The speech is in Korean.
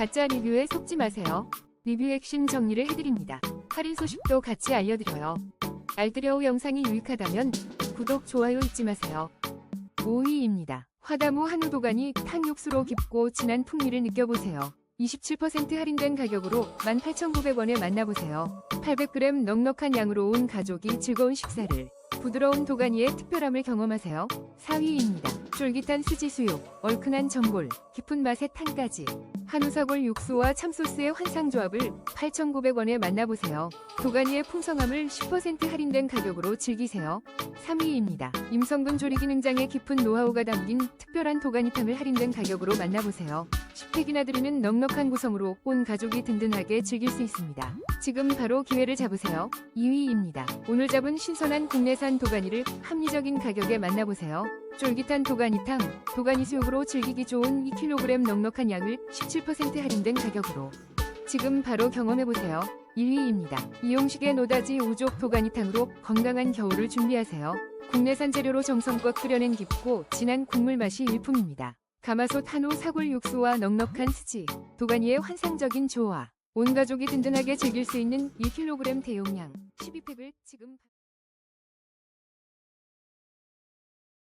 가짜 리뷰에 속지 마세요. 리뷰 핵심 정리를 해드립니다. 할인 소식도 같이 알려드려요. 알뜰여우 영상이 유익하다면 구독, 좋아요 잊지 마세요. 5위입니다. 화다무 한우 도가니 탕육수로 깊고 진한 풍미를 느껴보세요. 27% 할인된 가격으로 18,900원에 만나보세요. 800g 넉넉한 양으로 온 가족이 즐거운 식사를 부드러운 도가니의 특별함을 경험하세요. 4위입니다. 쫄깃한 스지수육, 얼큰한 전골, 깊은 맛의 탕까지 한우사골 육수와 참소스의 환상조합을 8,900원에 만나보세요. 도가니의 풍성함을 10% 할인된 가격으로 즐기세요. 3위입니다. 임성근 조리기 능장의 깊은 노하우가 담긴 특별한 도가니탕을 할인된 가격으로 만나보세요. 10팩이나 드리는 넉넉한 구성으로 온 가족이 든든하게 즐길 수 있습니다. 지금 바로 기회를 잡으세요. 2위입니다. 오늘 잡은 신선한 국내산 도가니를 합리적인 가격에 만나보세요. 쫄깃한 도가니탕, 도가니 수육으로 즐기기 좋은 2kg 넉넉한 양을 17% 할인된 가격으로 지금 바로 경험해보세요. 1위입니다. 이용식의 노다지 우족 도가니탕으로 건강한 겨울을 준비하세요. 국내산 재료로 정성껏 끓여낸 깊고 진한 국물 맛이 일품입니다. 가마솥 한우 사골 육수와 넉넉한 스지, 도가니의 환상적인 조화. 온 가족이 든든하게 즐길 수 있는 1kg 대용량 12팩을 지금